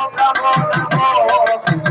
Oh, oh, oh, oh,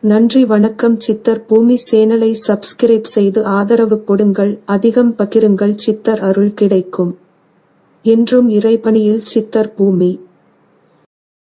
நன்றி வணக்கம் சித்தர். பூமி சேனலை சப்ஸ்கிரைப் செய்து ஆதரவு கொடுங்கள். அதிகம் பகிருங்கள். சித்தர் அருள் கிடைக்கும். என்றும் இறைபணியில் சித்தர் பூமி.